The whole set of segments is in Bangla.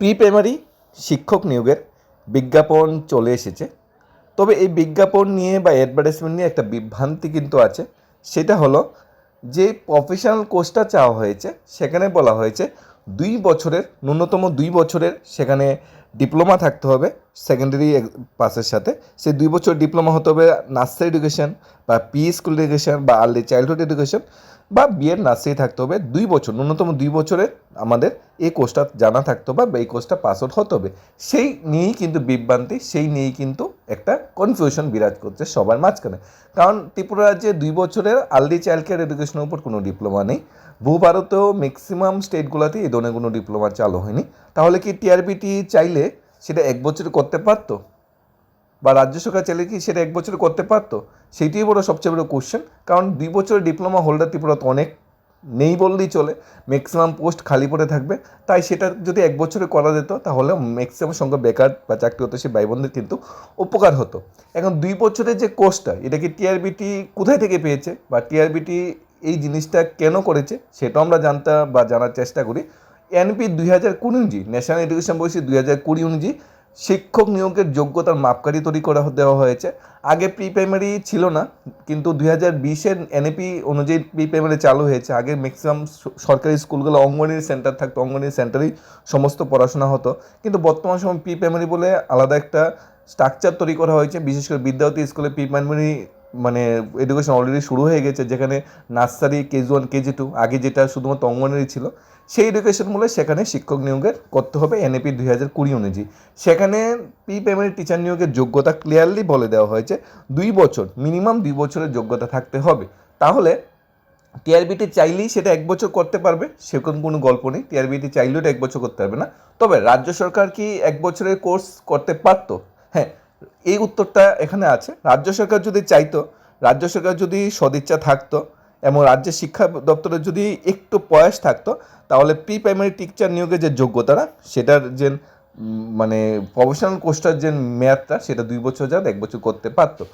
প্রি প্রাইমারি শিক্ষক নিয়োগের বিজ্ঞাপন চলে এসেছে। তবে এই বিজ্ঞাপন নিয়ে বা অ্যাডভার্টাইজমেন্ট নিয়ে একটা বিভ্রান্তি কিন্তু আছে। সেটা হলো যে প্রফেশনাল কোর্সটা চাওয়া হয়েছে, সেখানে বলা হয়েছে দুই বছরের, ন্যূনতম দুই বছরের সেখানে ডিপ্লোমা থাকতে হবে সেকেন্ডারি পাসের সাথে। সেই দুই বছর ডিপ্লোমা হতে হবে নার্সারি এডুকেশন বা পি স্কুল এডুকেশন বা আর্লি চাইল্ডহুড এডুকেশন বা বিয়ের নার্সারি থাকতে হবে দুই বছর, ন্যূনতম দুই বছরে আমাদের এই কোর্সটা জানা থাকতো বা এই কোর্সটা পাস আউট হতে হবে। সেই নিয়েই কিন্তু বিভ্রান্তি, সেই নিয়েই কিন্তু একটা কনফিউশন বিরাজ করছে সবার মাঝখানে। কারণ ত্রিপুরা রাজ্যে দুই বছরের আর্লি চাইল্ড কেয়ার এডুকেশনের উপর কোনো ডিপ্লোমা নেই। ভূ ভারতেও ম্যাক্সিমাম স্টেটগুলোতে এই ধরনের কোনো ডিপ্লোমা চালু হয়নি। তাহলে কি টিআরবিটি চাইলে সেটা এক বছরে করতে পারতো? বা রাজ্য সরকার চাইলে কি সেটা এক বছরে করতে পারতো? সেইটাই বড় সবচেয়ে বড় কোশ্চেন কারণ দুই বছরের ডিপ্লোমা হোল্ডার ত্রিপুরাতে অনেক নেই বললেই চলে। ম্যাক্সিমাম পোস্ট খালি পড়ে থাকবে। তাই সেটা যদি এক বছরে করা যেত, তাহলে ম্যাক্সিমাম সংখ্যক বেকার বা চাকরি হতো, সেই ভাই বোনদের কিন্তু উপকার হতো। এখন দুই বছরের যে কোর্সটা এটা কি টিআরবিটি কোথায় থেকে পেয়েছে? বা টিআরবিটি এই জিনিসটা কেন করেছে? সেটাও আমরা জানতে বা জানার চেষ্টা করি। এনপি দুই হাজার কুড়ি অনুযায়ী ন্যাশনাল এডুকেশন পলিসি দুই হাজার কুড়ি অনুযায়ী শিক্ষক নিয়োগের যোগ্যতার মাপকাঠি তৈরি করা দেওয়া হয়েছে। আগে প্রি প্রাইমারি ছিল না, কিন্তু দুই হাজার বিশের এনএপি অনুযায়ী প্রি প্রাইমারি চালু হয়েছে। আগে ম্যাক্সিমাম সরকারি স্কুলগুলো অঙ্গনওয়াড়ি সেন্টার থাকতো, অঙ্গনওয়াড়ি সেন্টারেই সমস্ত পড়াশোনা হতো। কিন্তু বর্তমান সময় প্রি প্রাইমারি বলে আলাদা একটা স্ট্রাকচার তৈরি করা হয়েছে। বিশেষ করে বিদ্যার্থী স্কুলে প্রি প্রাইমারি মানে এডুকেশন অলরেডি শুরু হয়ে গেছে, যেখানে nursery KG one KG two আগে যেটা শুধুমাত্র অঙ্গনওয়াড়ি ছিল, সেই এডুকেশন মূলে সেখানে শিক্ষক নিয়োগের করতে হবে এনএপি দুই হাজার কুড়ি অনুযায়ী। সেখানে প্রি প্রাইমারি টিচার নিয়োগের যোগ্যতা ক্লিয়ারলি বলে দেওয়া হয়েছে, দুই বছর মিনিমাম দুই বছরের যোগ্যতা থাকতে হবে। তাহলে টিআরবিটি চাইলেই সেটা এক বছর করতে পারবে, সেরকম কোনো গল্প নেই টিআরবিটি চাইলেও এটা এক বছর করতে পারবে না। তবে রাজ্য সরকার কি এক বছরের কোর্স করতে পারতো? হ্যাঁ এই উত্তরটা এখানে আছে। রাজ্য সরকার যদি চাইতো, রাজ্য সরকার যদি সদিচ্ছা থাকতো এবং রাজ্যের শিক্ষা দপ্তরের যদি একটু প্রয়াস থাকতো, তাহলে প্রি প্রাইমারি টিচার নিয়োগের যে যোগ্যতাটা, সেটার যে মানে প্রফেশনাল কোর্সটার যে মেয়াদটা, সেটা দুই বছর যাত এক বছর করতে পারতো।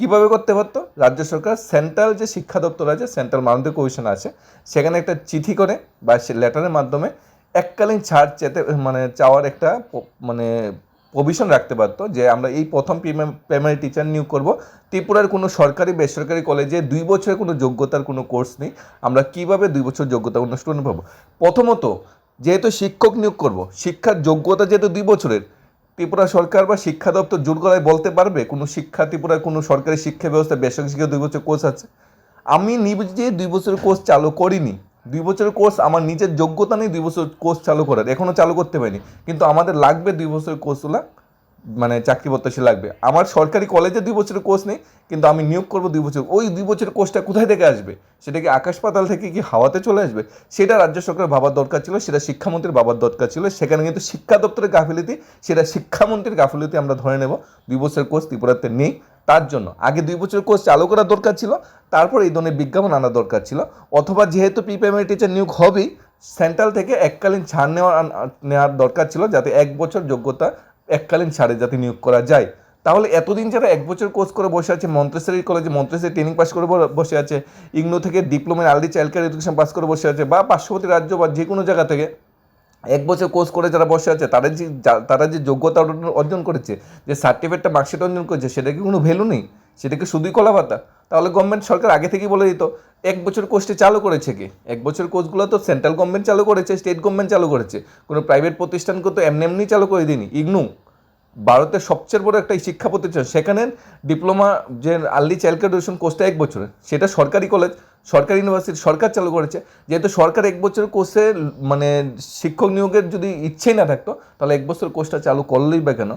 কীভাবে করতে পারতো? রাজ্য সরকার সেন্ট্রাল যে শিক্ষা দপ্তর আছে, সেন্ট্রাল মাননীয় কমিশন আছে, সেখানে একটা চিঠি করে বা সে লেটারের মাধ্যমে এককালীন ছাড় চেতে মানে চাওয়ার একটা মানে প্রভিশন রাখতে পারতো যে আমরা এই প্রথম প্রাইমারি টিচার নিয়োগ করব। ত্রিপুরার কোনো সরকারি, বেসরকারি কলেজে দুই বছরের কোনো যোগ্যতার কোনো কোর্স নেই। আমরা কীভাবে দুই বছর যোগ্যতা অনুষ্ঠান পাবো প্রথমত, যেহেতু শিক্ষক নিয়োগ করব, শিক্ষার যোগ্যতা যেহেতু দুই বছরের, ত্রিপুরা সরকার বা শিক্ষা দপ্তর জোর গলায় বলতে পারবে, কোনো শিক্ষা, ত্রিপুরার কোনো সরকারি শিক্ষা ব্যবস্থা, বেসরকারি শিক্ষা দুই বছর কোর্স আছে। আমি নিজে দুই বছরের কোর্স চালু করিনি। দুই বছরের কোর্স, আমার নিজের যোগ্যতা নেই, দুই বছর কোর্স চালু করার। এখনও চালু করতে পারিনি। কিন্তু আমাদের লাগবে দুই বছরের কোর্সগুলো মানে চাকরি প্রত্যাশী লাগবে। আমার সরকারি কলেজে দুই বছরের কোর্স নেই, কিন্তু আমি নিয়োগ করব দুই বছর। ওই দুই বছরের কোর্সটা কোথায় থেকে আসবে? সেটা কি আকাশ পাতাল থেকে কি হাওয়াতে চলে আসবে? সেটা রাজ্য সরকার ভাবার দরকার ছিল, সেটা শিক্ষামন্ত্রীর ভাবার দরকার ছিল। সেখানে কিন্তু শিক্ষা দপ্তরের গাফিলতি, সেটা শিক্ষামন্ত্রীর গাফিলতি আমরা ধরে নেব। দুই বছরের কোর্স ত্রিপুরাতে নেই, তার জন্য। আগে দুই বছরের কোর্স চালু করার দরকার ছিল, তারপর এই ধরনের বিজ্ঞাপন আনা দরকার ছিল। অথবা যেহেতু প্রি প্রাইমারি টিচার নিয়োগ হবেই সেন্ট্রাল থেকে এককালীন ছাড় নেওয়া নেওয়ার দরকার ছিল, যাতে এক বছর যোগ্যতা এককালীন ছাড়ে যাতে নিয়োগ করা যায়। তাহলে এতদিন যারা এক বছর কোর্স করে বসে আছে মন্ত্রেশ্বরী কলেজে মন্ত্রেশ্বরী ট্রেনিং পাস করে বসে আছে, ইগনো থেকে diploma early child care education pass করে বসে আছে, বা পার্শ্ববর্তী রাজ্য বা যে কোনো জায়গা থেকে এক বছর কোর্স করে যারা বসে আছে তারা যে তারা যে যোগ্যতা অর্জন- করেছে, যে সার্টিফিকেটটা মার্কশিট অর্জন করেছে, সেটা কি কোনো ভ্যালু নেই? সেটা কি শুধুই কলা পাতা তাহলে গভর্নমেন্ট সরকার আগে থেকেই বলে দিত এক বছর কোর্সটি চালু করেছে কি? এক বছর কোর্সগুলো তো সেন্ট্রাল গভর্নমেন্ট চালু করেছে স্টেট গভর্নমেন্ট চালু করেছে। কোনো প্রাইভেট প্রতিষ্ঠানকে তো এমনি এমনি চালু করে দিনি ইগনু, ভারতের সবচেয়ে বড় একটা শিক্ষা প্রতিষ্ঠান। সেখানে ডিপ্লোমা যে আর্লি চাইল্ড কেয়ার এডুকেশন কোর্সটা এক বছরের। সেটা সরকারি কলেজ সরকারি ইউনিভার্সিটি সরকার চালু করেছে। যেহেতু সরকার এক বছর কোর্সে মানে শিক্ষক নিয়োগের যদি ইচ্ছেই না থাকতো, তাহলে এক বছর কোর্সটা চালু করলেই বা কেন?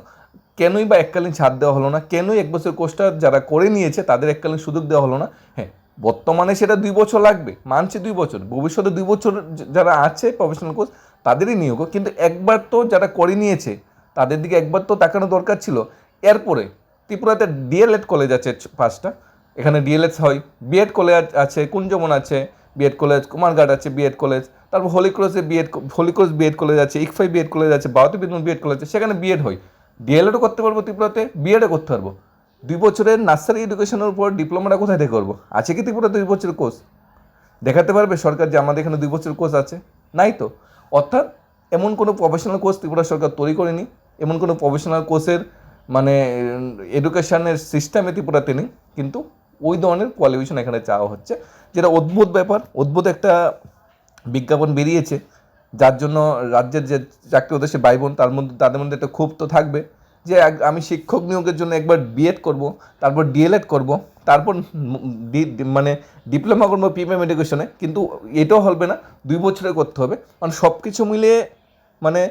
কেনই বা এককালীন ছাড় দেওয়া হলো না? কেনই এক বছর কোর্সটা যারা করে নিয়েছে, তাদের এককালীন সুযোগ দেওয়া হলো না? হ্যাঁ বর্তমানে সেটা দুই বছর লাগবে, মানছে দুই বছর, ভবিষ্যতে দুই বছর যারা আছে প্রফেশনাল কোর্স তাদেরই নিয়োগ কিন্তু একবার তো যারা করে নিয়েছে, তাদের দিকে একবার তো তাকানো দরকার ছিল। এরপরে ত্রিপুরাতে ডিএলএড কলেজ আছে পাঁচটা। এখানে ডিএলএড হয়, বিএড কলেজ আছে কুঞ্জমন আছে, বিএড কলেজ কুমারঘাট আছে, বিএড কলেজ তারপর Holy ক্রসে BEd Holy Cross BEd college আছে, ইকফাই বিএড কলেজ আছে ভারতী বিদ্যুৎ বিএড কলেজ আছে, সেখানে বিএড হয়। ডিএলএডও করতে পারব ত্রিপুরাতে, বিএডও করতে পারব। দুই বছরের নার্সারি এডুকেশনের উপর ডিপ্লোমাটা কোথায় থেকে করব? আছে কি ত্রিপুরা দুই বছরের কোর্স? দেখাতে পারবে সরকার যে আমাদের এখানে দুই বছর কোর্স আছে। নাই তো? অর্থাৎ এমন কোনো প্রফেশনাল কোর্স ত্রিপুরা সরকার তৈরি করেনি, এমন কোনো প্রফেশনাল কোর্সের মানে এডুকেশনের সিস্টেমে ত্রিপুরাতে নেই। কিন্তু ওই ধরনের কোয়ালিফিকেশন এখানে চাওয়া হচ্ছে। যেটা অদ্ভুত ব্যাপার, অদ্ভুত একটা বিজ্ঞাপন বেরিয়েছে। যার জন্য রাজ্যের যে চাকরি উদ্দেশ্যে ভাই বোন, তার মধ্যে, তাদের মধ্যে একটা ক্ষোভ তো থাকবে। যে আমি শিক্ষক নিয়োগের জন্য একবার বিএড করব, তারপর ডিএলএড করব, তারপর মানে ডিপ্লোমা করব পিএম এডুকেশনে কিন্তু এটাও হবে না, দুই বছরে করতে হবে। মানে সব কিছু মিলিয়ে মানে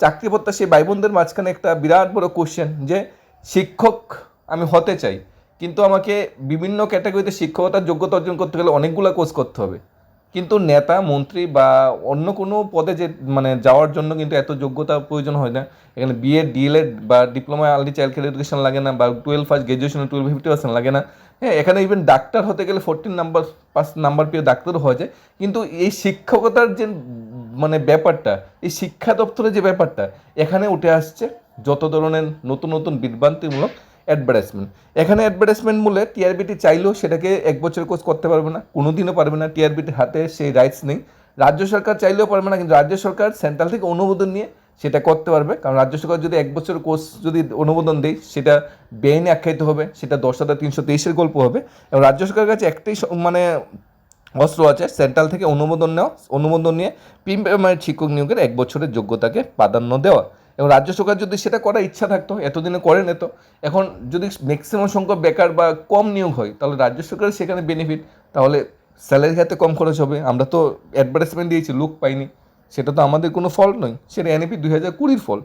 চাকরি প্রত্যাশী ভাই বোনদের মাঝখানে একটা বিরাট বড় কোশ্চেন যে শিক্ষক আমি হতে চাই, কিন্তু আমাকে বিভিন্ন ক্যাটাগরিতে শিক্ষকতার যোগ্যতা অর্জন করতে গেলে অনেকগুলো কোর্স করতে হবে। কিন্তু নেতা, মন্ত্রী বা অন্য কোনো পদে যে মানে যাওয়ার জন্য কিন্তু এত যোগ্যতা প্রয়োজন হয় না। এখানে বিএড ডিএলএড বা diploma early child care education লাগে না বা twelve first graduation twelve fifty percent লাগে না। হ্যাঁ এখানে ইভেন ডাক্তার হতে গেলে ফোরটিন নাম্বার পাস নাম্বার পেয়ে ডাক্তারও হয়ে যায়। কিন্তু এই শিক্ষকতার যে মানে ব্যাপারটা, এই শিক্ষা দপ্তরের যে ব্যাপারটা, এখানে উঠে আসছে যত ধরনের নতুন নতুন বিভ্রান্তিমূলক অ্যাডভার্টাইজমেন্ট এখানে অ্যাডভার্টাইজমেন্ট মূলে টিআরবিটি চাইলেও সেটাকে এক বছর কোর্স করতে পারবে না, কোনোদিনও পারবে না টিআরবিটির হাতে সেই রাইটস নেই। রাজ্য সরকার চাইলেও পারবে না, কিন্তু রাজ্য সরকার সেন্ট্রাল থেকে অনুমোদন নিয়ে সেটা করতে পারবে। কারণ রাজ্য সরকার যদি এক বছর কোর্স যদি অনুমোদন দেয়, সেটা বেআইনি আখ্যায়িত হবে, সেটা দশ হাজার তিনশো তেইশের গল্প হবে। এবং রাজ্য সরকারের কাছে একটাই মানে অস্ত্র আছে সেন্ট্রাল থেকে অনুমোদন নেওয়া, অনুমোদন নিয়ে পিম মানে শিক্ষক নিয়োগের এক বছরের যোগ্যতাকে প্রাধান্য দেওয়া। এবং রাজ্য সরকার যদি সেটা করার ইচ্ছা থাকতো, এতদিনে করে নিত এখন যদি ম্যাক্সিমাম সংখ্যক বেকার বা কম নিয়োগ হয়, তাহলে রাজ্য সরকারের সেখানে বেনিফিট তাহলে স্যালারি খাতে কম খরচ হবে। আমরা তো অ্যাডভার্টাইজমেন্ট দিয়েছি লুক পাইনি। সেটা তো আমাদের কোনো ফল নয়। সেটা এনএপি দুই হাজার কুড়ির ফল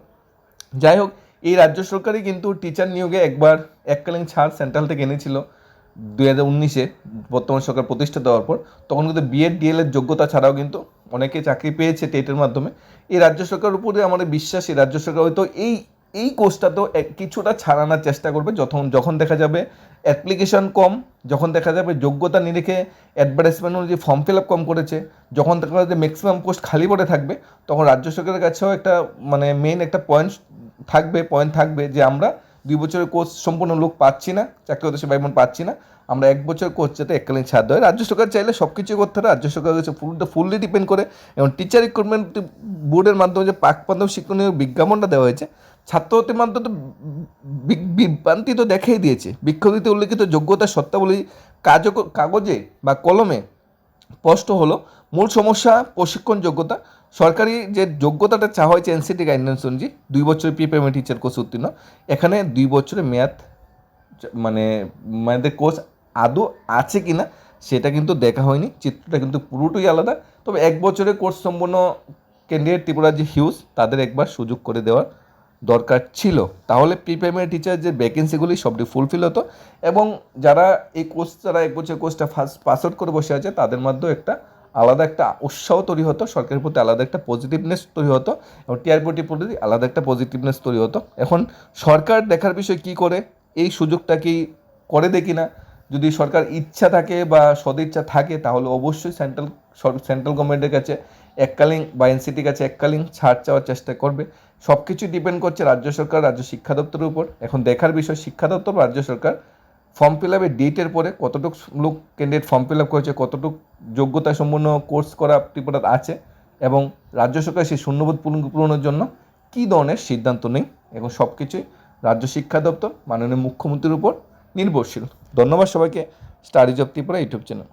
যাই হোক, এই রাজ্য সরকারই কিন্তু টিচার নিয়োগে একবার এককালীন ছাড় সেন্ট্রাল থেকে এনেছিল দুই হাজার উনিশে, বর্তমান সরকার প্রতিষ্ঠা দেওয়ার পর। তখন কিন্তু বিএড ডিএল এর যোগ্যতা ছাড়াও কিন্তু অনেকে চাকরি পেয়েছে টেটের মাধ্যমে, এই রাজ্য সরকারের উপরে আমাদের বিশ্বাস, এই রাজ্য সরকার হয়তো এই এই কোর্সটা তো এক- কিছুটা ছাড়ানোর চেষ্টা করবে, যখন যখন দেখা যাবে অ্যাপ্লিকেশন কম, যখন দেখা যাবে যোগ্যতা নিরিখে অ্যাডভার্টাইজমেন্ট অনুযায়ী ফর্ম ফিল আপ কম করেছে, যখন দেখা যাবে ম্যাক্সিমাম পোস্ট খালি পড়ে থাকবে, তখন রাজ্য সরকারের কাছেও একটা মানে মেইন একটা পয়েন্ট থাকবে পয়েন্ট থাকবে যে আমরা দুই বছরের কোর্স সম্পূর্ণ লোক পাচ্ছি না, চাকরি উদ্দেশ্যে ভাইমন পাচ্ছি না আমরা এক বছর কোর্স যাতে এককালীন ছাড় দেয় রাজ্য সরকার চাইলে সব কিছু করতে পারে রাজ্য সরকারের কাছে ফুলটা ফুললি ডিপেন্ড করে। এবং টিচার রিক্রুটমেন্ট বোর্ডের মাধ্যমে যে পাক প্রাথমিক শিক্ষণীয় বিজ্ঞাপনটা দেওয়া হয়েছে ছাত্রছাত্রীর মাধ্যমে তো বিভ্রান্তি তো দেখাই দিয়েছে। বিক্ষোভিত উল্লেখিত যোগ্যতা সত্তাবলী কাজ কাগজে বা কলমে স্পষ্ট হলো, মূল সমস্যা প্রশিক্ষণ যোগ্যতা। সরকারি যে যোগ্যতাটা চাওয়া হয়েছে এনসিটি গাইডলাইন্স অনুযায়ী, দুই বছরের পিপিএম টিচার কোর্স উত্তীর্ণ। এখানে দুই বছরের মেয়াদ মানে মেয়াদের কোর্স আদৌ আছে কি না সেটা কিন্তু দেখা হয়নি। চিত্রটা কিন্তু পুরোটাই আলাদা। তবে এক বছরের কোর্স সম্পন্ন ক্যান্ডিডেট ত্রিপুরার যে হিউজ তাদের একবার সুযোগ করে দেওয়ার দরকার ছিল। তাহলে প্রিপ্রাইমারি টিচার যে ভ্যাকেন্সিগুলি সবটি ফুলফিল হতো এবং যারা এই কোর্স যারা এক বছর কোর্সটা ফার্স্ট পাস আউট করে বসে আছে, তাদের মধ্যেও একটা আলাদা একটা উৎসাহ তৈরি হতো, সরকারের প্রতি আলাদা একটা পজিটিভনেস তৈরি হতো এবং টিআরপিটির প্রতি আলাদা একটা পজিটিভনেস তৈরি হতো। এখন সরকার দেখার বিষয় কি করে? এই সুযোগটা কি করে দেখি না যদি সরকার ইচ্ছা থাকে বা সদিচ্ছা থাকে, তাহলে অবশ্যই সেন্ট্রাল সেন্ট্রাল গভর্নমেন্টের কাছে এককালীন বা এনসিটির কাছে এককালীন ছাড় চাওয়ার চেষ্টা করবে। সব কিছু ডিপেন্ড করছে রাজ্য সরকার, রাজ্য শিক্ষা দপ্তরের উপর। এখন দেখার বিষয়, শিক্ষা দপ্তর রাজ্য সরকার ফর্ম ফিল আপের ডেটের পরে কতটুকু লোক ক্যান্ডিডেট ফর্ম ফিল আপ করেছে, কতটুকু যোগ্যতা সম্পন্ন কোর্স করা ত্রিপুরাত আছে এবং রাজ্য সরকার সেই শূন্যবোধ পূরণের জন্য কী ধরনের সিদ্ধান্ত নেই। এবং সব কিছুই রাজ্য শিক্ষা দপ্তর, মাননীয় মুখ্যমন্ত্রীর উপর নির্ভরশীল। ধন্যবাদ সবাইকে। Studies of Tripura YouTube channel.